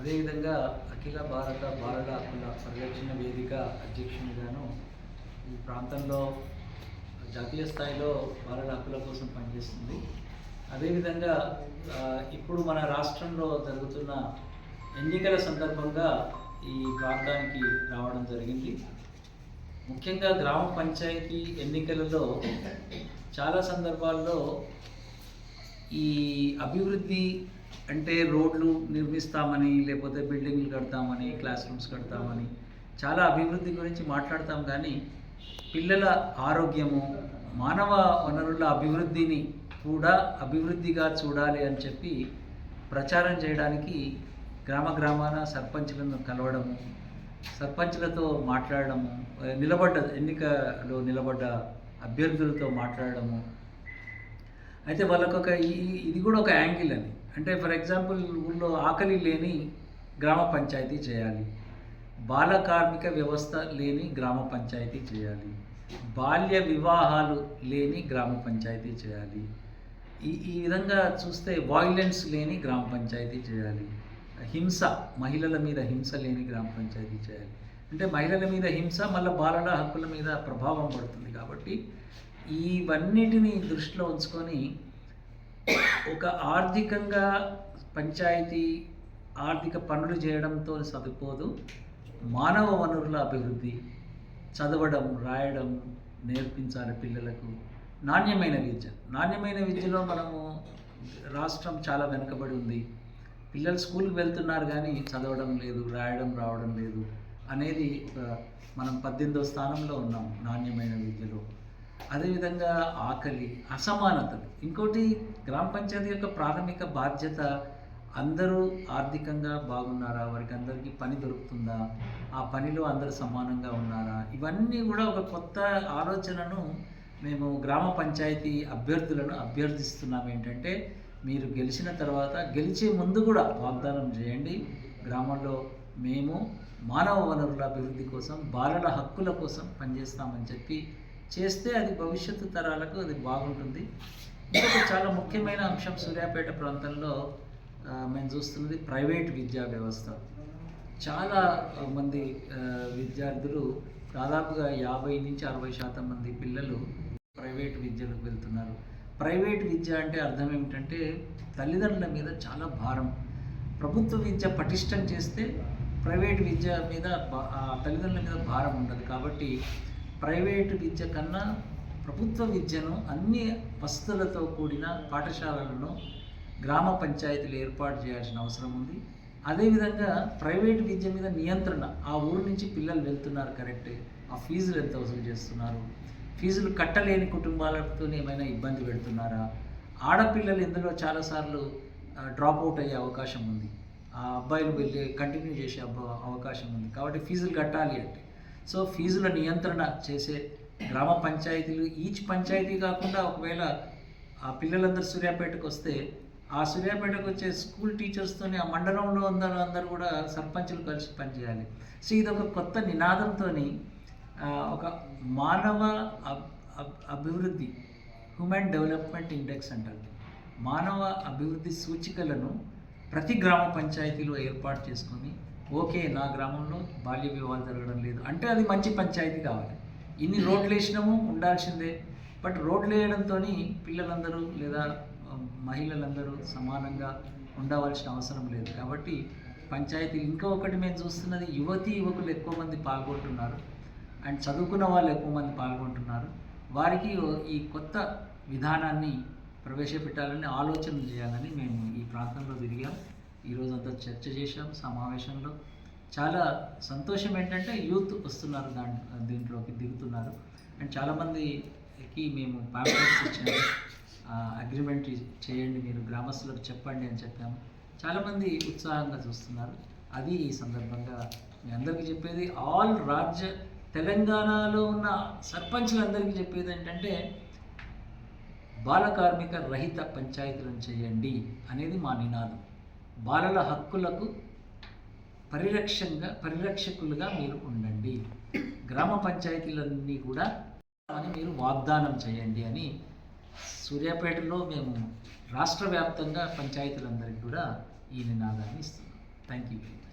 అదేవిధంగా అఖిల భారత బాలల హక్కుల పరిరక్షణ వేదిక అధ్యక్షునిగాను ఈ ప్రాంతంలో జాతీయ స్థాయిలో బాలల హక్కుల కోసం పనిచేస్తుంది. అదేవిధంగా ఇప్పుడు మన రాష్ట్రంలో జరుగుతున్న ఎన్నికల సందర్భంగా ఈ ప్రాంతానికి రావడం జరిగింది. ముఖ్యంగా గ్రామ పంచాయతీ ఎన్నికలలో చాలా సందర్భాల్లో ఈ అభివృద్ధి అంటే రోడ్లు నిర్మిస్తామని లేకపోతే బిల్డింగ్లు కడతామని క్లాస్ రూమ్స్ కడతామని చాలా అభివృద్ధి గురించి మాట్లాడతాం కానీ పిల్లల ఆరోగ్యము మానవ వనరుల అభివృద్ధిని కూడా అభివృద్ధిగా చూడాలి అని చెప్పి ప్రచారం చేయడానికి గ్రామ గ్రామాన సర్పంచ్లను కలవడము సర్పంచ్లతో మాట్లాడడము నిలబడ్డ ఎన్నికలో నిలబడ్డ అభ్యర్థులతో మాట్లాడడము అయితే వాళ్ళకు ఒక ఈ- ఇది కూడా ఒక యాంగిల్ అని అంటే ఫర్ ఎగ్జాంపుల్ ఊళ్ళో ఆకలి లేని గ్రామ పంచాయతీ చేయాలి. బాల కార్మిక వ్యవస్థ లేని గ్రామ పంచాయతీ చేయాలి. బాల్య వివాహాలు లేని గ్రామ పంచాయతీ చేయాలి. ఈ ఈ విధంగా చూస్తే వాయిలెన్స్ లేని గ్రామ పంచాయతీ చేయాలి. హింస మహిళల మీద హింస లేని గ్రామ పంచాయతీ చేయాలి. అంటే మహిళల మీద హింస మళ్ళీ బాలల హక్కుల మీద ప్రభావం పడుతుంది కాబట్టి ఇవన్నిటిని దృష్టిలో ఉంచుకొని ఒక ఆర్థికంగా పంచాయతీ ఆర్థిక పనులు చేయడంతో సరిపోదు. మానవ వనరుల అభివృద్ధి చదవడం రాయడం నేర్పించాలి పిల్లలకు. నాణ్యమైన విద్య. నాణ్యమైన విద్యలో మనము రాష్ట్రం చాలా వెనుకబడి ఉంది. పిల్లలు స్కూల్కి వెళ్తున్నారు కానీ చదవడం లేదు రాయడం రావడం లేదు అనేది ఒక మనం పద్దెనిమిదో స్థానంలో ఉన్నాం నాణ్యమైన విద్యలో. అదేవిధంగా ఆకలి అసమానతలు. ఇంకోటి గ్రామ పంచాయతీ యొక్క ప్రాథమిక బాధ్యత అందరూ ఆర్థికంగా బాగున్నారా? వారికి అందరికీ పని దొరుకుతుందా? ఆ పనిలో అందరూ సమానంగా ఉన్నారా? ఇవన్నీ కూడా ఒక కొత్త ఆలోచనను మేము గ్రామ పంచాయతీ అభ్యర్థులను అభ్యర్థిస్తున్నాం. ఏంటంటే మీరు గెలిచిన తర్వాత గెలిచే ముందు కూడా వాగ్దానం చేయండి. గ్రామంలో మేము మానవ వనరుల అభివృద్ధి కోసం బాలల హక్కుల కోసం పనిచేస్తామని చెప్పి చేస్తే అది భవిష్యత్తు తరాలకు అది బాగుంటుంది. ఇంకొక చాలా ముఖ్యమైన అంశం సూర్యాపేట ప్రాంతంలో మేము చూస్తున్నది ప్రైవేట్ విద్యా వ్యవస్థ. చాలా మంది విద్యార్థులు దాదాపుగా యాభై నుంచి అరవై శాతం మంది పిల్లలు ప్రైవేట్ విద్యలకు వెళ్తున్నారు. ప్రైవేట్ విద్య అంటే అర్థం ఏమిటంటే తల్లిదండ్రుల మీద చాలా భారం. ప్రభుత్వ విద్య పటిష్టం చేస్తే ప్రైవేట్ విద్య మీద ఆ తల్లిదండ్రుల మీద భారం ఉండదు. కాబట్టి ప్రైవేట్ విద్య కన్నా ప్రభుత్వ విద్యను అన్ని వసతులతో కూడిన పాఠశాలలను గ్రామ పంచాయతీలు ఏర్పాటు చేయాల్సిన అవసరం ఉంది. అదేవిధంగా ప్రైవేట్ విద్య మీద నియంత్రణ ఆ ఊరు నుంచి పిల్లలు వెళ్తున్నారు కరెక్టే. ఆ ఫీజులు ఎంత వసూలు చేస్తున్నారు? ఫీజులు కట్టలేని కుటుంబాలతో ఏమైనా ఇబ్బంది పెడుతున్నారా? ఆడపిల్లలు ఇందులో చాలాసార్లు డ్రాప్ అవుట్ అయ్యే అవకాశం ఉంది. ఆ అబ్బాయిలు వెళ్ళి కంటిన్యూ చేసే అవకాశం ఉంది. కాబట్టి ఫీజులు కట్టాలి అంటే సో ఫీజుల నియంత్రణ చేసే గ్రామ పంచాయతీలు ఈచ్ పంచాయతీ కాకుండా ఒకవేళ ఆ పిల్లలందరూ సూర్యాపేటకు వస్తే ఆ సూర్యాపేటకు వచ్చే స్కూల్ టీచర్స్తోని ఆ మండలంలో అందరూ అందరూ కూడా సర్పంచులు కలిసి పనిచేయాలి. సో ఇది ఒక కొత్త నినాదంతో ఒక మానవ అబ్- అబ్- అభివృద్ధి హ్యూమన్ డెవలప్మెంట్ ఇండెక్స్ అంటారు. మానవ అభివృద్ధి సూచికలను ప్రతి గ్రామ పంచాయతీలో ఏర్పాటు చేసుకొని ఓకే నా గ్రామంలో బాల్య వివాహాలు జరగడం లేదు. అంటే అది మంచి పంచాయతీ కావాలి. ఇన్ని రోడ్లు వేసినాము ఉండాల్సిందే. బట్ రోడ్లు వేయడంతో పిల్లలందరూ లేదా మహిళలందరూ సమానంగా ఉండవలసిన అవసరం లేదు. కాబట్టి పంచాయతీ ఇంకా ఒకటి మేము చూస్తున్నది యువతి యువకులు ఎక్కువ మంది పాల్గొంటున్నారు. అండ్ చదువుకున్న వాళ్ళు ఎక్కువ మంది పాల్గొంటున్నారు. వారికి ఈ కొత్త విధానాన్ని ప్రవేశపెట్టాలని ఆలోచన చేయాలని మేము ఈ ప్రాంతంలో తిరిగాం. ఈరోజు అంతా చర్చ చేశాం సమావేశంలో. చాలా సంతోషం ఏంటంటే యూత్ వస్తున్నారు దాని దీంట్లోకి దిగుతున్నారు. అండ్ చాలామందికి మేము ప్యాంప్లెట్స్ ఇచ్చాము. అగ్రిమెంట్ చేయండి మీరు గ్రామస్తులకు చెప్పండి అని చెప్పాము. చాలామంది ఉత్సాహంగా చూస్తున్నారు. అది ఈ సందర్భంగా మీ అందరికీ చెప్పేది. ఆల్ రాజ్య తెలంగాణలో ఉన్న సర్పంచ్లందరికీ చెప్పేది ఏంటంటే బాల కార్మిక రహిత పంచాయతీలను చేయండి అనేది మా నినాదం. బాలల హక్కులకు పరిరక్షంగా పరిరక్షకులుగా మీరు ఉండండి. గ్రామ పంచాయతీలన్నీ కూడా అని మీరు వాగ్దానం చేయండి అని సూర్యాపేటలో మేము రాష్ట్ర వ్యాప్తంగా పంచాయతీలందరికీ కూడా ఈ నినాదాన్ని ఇస్తున్నాం. Thank you very much